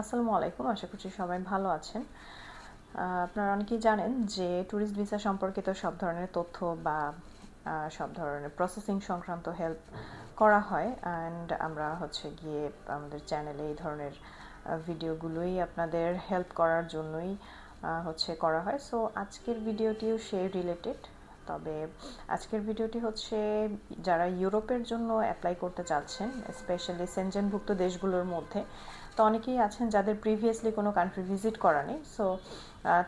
আসসালামু আলাইকুম, আশা করছি সবাই ভালো আছেন। আপনারা অনেকেই জানেন যে ট্যুরিস্ট ভিসা সম্পর্কিত সব ধরনের তথ্য বা সব ধরনের প্রসেসিং সংক্রান্ত হেল্প করা হয়। অ্যান্ড আমরা হচ্ছে গিয়ে আমাদের চ্যানেলে এই ধরনের ভিডিওগুলোই আপনাদের হেল্প করার জন্যই হচ্ছে করা হয়। সো আজকের ভিডিওটিও সে রিলেটেড তবে আজকের ভিডিওটি হচ্ছে যারা ইউরোপের জন্য অ্যাপ্লাই করতে চাচ্ছেন স্পেশালি সেনজেনভুক্ত দেশগুলোর মধ্যে তো অনেকেই আছেন যাদের প্রিভিয়াসলি কোনো কান্ট্রি ভিজিট করা নেই। সো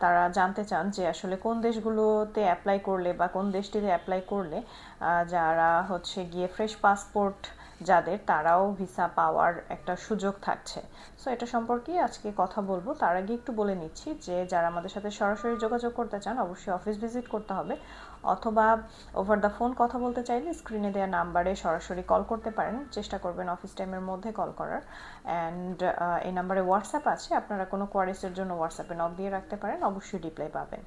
তারা জানতে চান যে আসলে কোন দেশগুলোতে অ্যাপ্লাই করলে বা কোন দেশটিতে অ্যাপ্লাই করলে যারা হচ্ছে গিয়ে ফ্রেশ পাসপোর্ট যাদের তারাও ভিসা পাওয়ার একটা সুযোগ থাকছে। সো এটা সম্পর্কে আজকে কথা বলব। তার আগে একটু বলে নিচ্ছি যে, যারা আমাদের সাথে সরাসরি যোগাযোগ করতে চান, অবশ্যই অফিস ভিজিট করতে হবে। অথবা ওভার দ্য ফোন কথা বলতে চাইলে স্ক্রিনে দেওয়া নাম্বারে সরাসরি কল করতে পারেন। চেষ্টা করবেন অফিস টাইমের মধ্যে কল করার। অ্যান্ড এই নাম্বারে হোয়াটসঅ্যাপ আছে। আপনারা কোনো কোয়ারিসের জন্য হোয়াটসঅ্যাপে নক দিয়ে রাখতে পারেন। অবশ্যই রিপ্লাই পাবেন।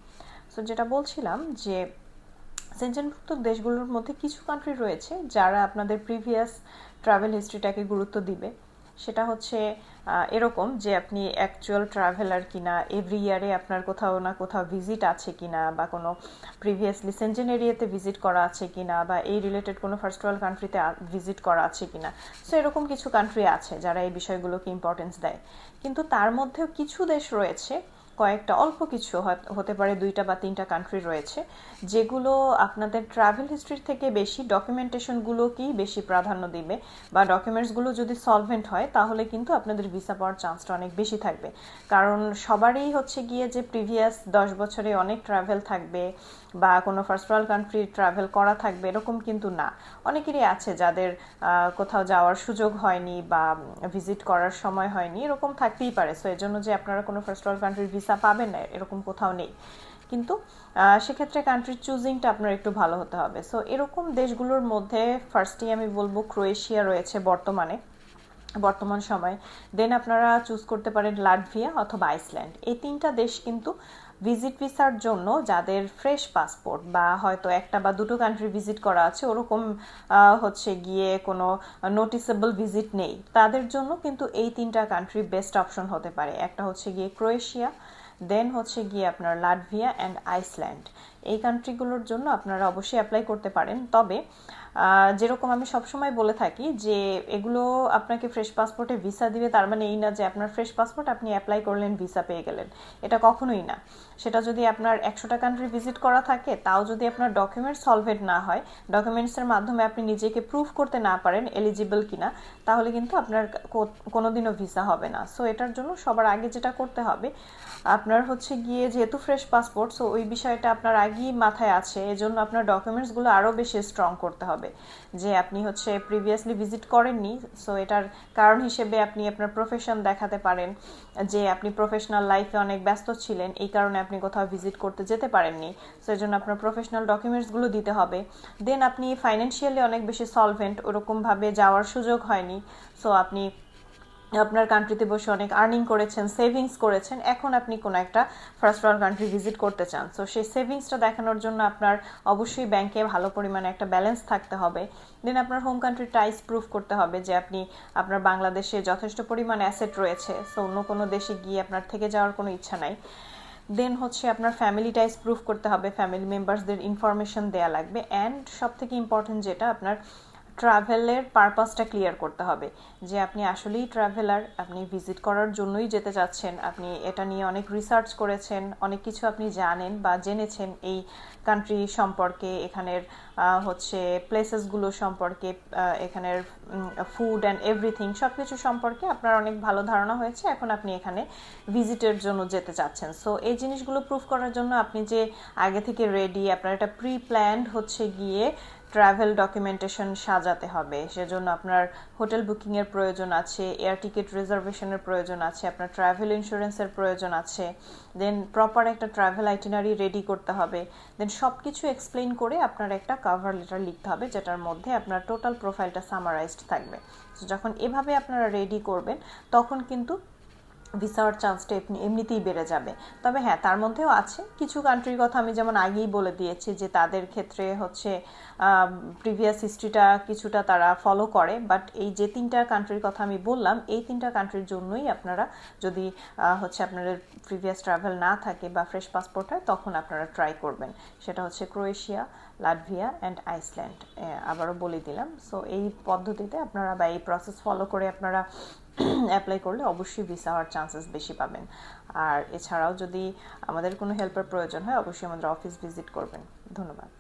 সো যেটা বলছিলাম যে সেনজেনভুক্ত দেশগুলোর মধ্যে কিছু কান্ট্রি রয়েছে যারা আপনাদের প্রিভিয়াস ট্রাভেল হিস্ট্রিটাকে গুরুত্ব দিবে। সেটা হচ্ছে এরকম যে আপনি অ্যাকচুয়াল ট্রাভেলার কিনা এভরি ইয়ারে আপনার কোথাও না কোথাও ভিজিট আছে কিনা বা কোনো প্রিভিয়াসলি সেনজেন এরিয়াতে ভিজিট করা আছে কিনা বা এই রিলেটেড কোনো ফার্স্ট ওয়ার্ল্ড কান্ট্রিতে ভিজিট করা আছে কিনা। সো এরকম কিছু কান্ট্রি আছে যারা এই বিষয়গুলোকে ইম্পর্টেন্স দেয়। কিন্তু তার মধ্যেও কিছু দেশ রয়েছে কয়েকটা, অল্প কিছু হতে পারে দুইটা বা তিনটা কান্ট্রি রয়েছে, যেগুলো আপনাদের ট্রাভেল হিস্ট্রির থেকে বেশি ডকুমেন্টেশনগুলোকেই বেশি প্রাধান্য দিবে বা ডকুমেন্টসগুলো যদি সলভেন্ট হয়, তাহলে কিন্তু আপনাদের ভিসা পাওয়ার চান্সটা অনেক বেশি থাকবে। কারণ সবারই হচ্ছে গিয়ে যে প্রিভিয়াস দশ বছরে অনেক ট্রাভেল থাকবে বা কোনো ফার্স্ট ওয়ার্ল্ড কান্ট্রি ট্রাভেল করা থাকবে, এরকম কিন্তু না। অনেকেরই আছে যাদের কোথাও যাওয়ার সুযোগ হয়নি বা ভিজিট করার সময় হয়নি, এরকম থাকতেই পারে। সো এর জন্য যে আপনারা কোনো ফার্স্ট ওয়ার্ল্ড কান্ট্রির ভিসা পাবেন না এরকম কোথাও নেই। কিন্তু সেক্ষেত্রে কান্ট্রি চুজিংটা আপনার একটু ভালো হতে হবে। সো এরকম দেশগুলোর মধ্যে ফার্স্টেই আমি বলব ক্রোয়েশিয়া রয়েছে বর্তমানে। বর্তমান সময়ে। দেন আপনারা চুজ করতে পারেন লাটভিয়া অথবা আইসল্যান্ড এই তিনটা দেশ কিন্তু ভিজিট ভিসার জন্য যাদের ফ্রেশ পাসপোর্ট বা হয়তো একটা বা দুটো কান্ট্রি ভিজিট করা আছে, ওরকম হচ্ছে গিয়ে কোনো নোটিসেবল ভিজিট নেই। তাদের জন্য কিন্তু এই তিনটা কান্ট্রি বেস্ট অপশন হতে পারে। একটা হচ্ছে গিয়ে ক্রোয়েশিয়া দেন হচ্ছে গিয়ে আপনার লাটভিয়া অ্যান্ড আইসল্যান্ড। এই কান্ট্রিগুলোর জন্য আপনারা অবশ্যই অ্যাপ্লাই করতে পারেন। তবে যেরকম আমি সবসময় বলে থাকি যে এগুলো আপনাকে ফ্রেশ পাসপোর্টে ভিসা দিবে, তার মানে এই না যে আপনার ফ্রেশ পাসপোর্ট আপনি অ্যাপ্লাই করলেন ভিসা পেয়ে গেলেন। এটা কখনোই না। সেটা যদি আপনার একশোটা কান্ট্রি ভিজিট করা থাকে, তাও যদি আপনার ডকুমেন্ট সলভেন্ট না হয় ডকুমেন্টসের মাধ্যমে আপনি নিজেকে প্রুফ করতে না পারেন এলিজিবল কিনা, তাহলে কিন্তু আপনার কোনোদিনও ভিসা হবে না। সো এটার জন্য সবার আগে যেটা করতে হবে, আপনার হচ্ছে গিয়ে যেহেতু ফ্রেশ পাসপোর্ট সো ওই বিষয়টা আপনার আগেই মাথায় আছে, এজন্য আপনার ডকুমেন্টসগুলো আরও বেশি স্ট্রং করতে হবে। যে আপনি হচ্ছে প্রিভিয়াসলি ভিজিট করেননি সো এটার কারণ হিসেবে আপনি আপনার প্রফেশন দেখাতে পারেন, যে আপনি প্রফেশনাল লাইফে অনেক ব্যস্ত ছিলেন, এই কারণে আপনি কোথাও ভিজিট করতে যেতে পারেননি। সো এই জন্য আপনার প্রফেশনাল ডকুমেন্টসগুলো দিতে হবে। দেন আপনি ফাইন্যান্সিয়ালি অনেক বেশি সলভেন্ট ওরকমভাবে যাওয়ার সুযোগ হয়নি। সো আপনি আপনার কান্ট্রিতে বসে অনেক আর্নিং করেছেন সেভিংস করেছেন, এখন আপনি কোনো একটা ফার্স্ট ওয়ার্ল্ড কান্ট্রি ভিজিট করতে চান। সো সেই সেভিংসটা দেখানোর জন্য আপনার অবশ্যই ব্যাংকে ভালো পরিমাণে একটা ব্যালেন্স থাকতে হবে। দেন আপনার হোম কান্ট্রি টাইস প্রুফ করতে হবে যে আপনি, আপনার বাংলাদেশে যথেষ্ট পরিমাণ অ্যাসেট রয়েছে। সো অন্য কোনো দেশে গিয়ে আপনার থেকে যাওয়ার কোনো ইচ্ছা নাই। দেন হচ্ছে আপনার ফ্যামিলি টাইস প্রুফ করতে হবে ফ্যামিলি মেম্বার্সদের ইনফরমেশন দেওয়া লাগবে। অ্যান্ড সব থেকে ইম্পর্টেন্ট যেটা, আপনার ট্রাভেলের পারপাসটা ক্লিয়ার করতে হবে, যে আপনি আসলেই ট্রাভেলার, আপনি ভিজিট করার জন্যই যেতে চাচ্ছেন, আপনি এটা নিয়ে অনেক রিসার্চ করেছেন, অনেক কিছু আপনি জানেন বা জেনেছেন এই কান্ট্রি সম্পর্কে, এখানের হচ্ছে প্লেসেসগুলো সম্পর্কে এখানের ফুড অ্যান্ড এভরিথিং সব কিছু সম্পর্কে আপনার অনেক ভালো ধারণা হয়েছে, এখন আপনি এখানে ভিজিটের জন্য যেতে চাচ্ছেন। সো এই জিনিসগুলো প্রুফ করার জন্য আপনি যে আগে থেকে রেডি আপনার একটা প্রি প্ল্যান্ড হচ্ছে গিয়ে ট্রাভেল ডকুমেন্টেশন সাজাতে হবে। সেজন্য আপনার হোটেল বুকিংয়ের প্রয়োজন আছে, এয়ার টিকিট রিজার্ভেশনের প্রয়োজন আছে, আপনার ট্রাভেল ইন্স্যুরেন্সের প্রয়োজন আছে দেন প্রপার একটা ট্রাভেল আইটিনারি রেডি করতে হবে। দেন সব কিছু এক্সপ্লেন করে আপনার একটা কাভার লেটার লিখতে হবে, যেটার মধ্যে আপনার টোটাল প্রোফাইলটা সামারাইজড থাকবে। যখন এভাবে আপনারা রেডি করবেন, তখন কিন্তু ভিসা হওয়ার চান্সটা এমনি এমনিতেই বেড়ে যাবে। তবে হ্যাঁ তার মধ্যেও আছে কিছু কান্ট্রির কথা আমি যেমন আগেই বলে দিয়েছি যে তাদের ক্ষেত্রে হচ্ছে প্রিভিয়াস হিস্ট্রিটা কিছুটা তারা ফলো করে বাট এই যে তিনটা কান্ট্রির কথা আমি বললাম, এই তিনটা কান্ট্রির জন্যই আপনারা যদি হচ্ছে আপনাদের প্রিভিয়াস ট্রাভেল না থাকে বা ফ্রেশ পাসপোর্ট হয়, তখন আপনারা ট্রাই করবেন। সেটা হচ্ছে ক্রোয়েশিয়া লাটভিয়া অ্যান্ড আইসল্যান্ড আবারও বলে দিলাম। সো এই পদ্ধতিতে আপনারা বা এই প্রসেস ফলো করে আপনারা অ্যাপ্লাই করলে অবশ্যই ভিসা হওয়ার চান্সেস বেশি পাবেন। আর এছাড়াও যদি আমাদের কোনো হেল্পের প্রয়োজন হয়, অবশ্যই আমাদের অফিস ভিজিট করবেন। ধন্যবাদ।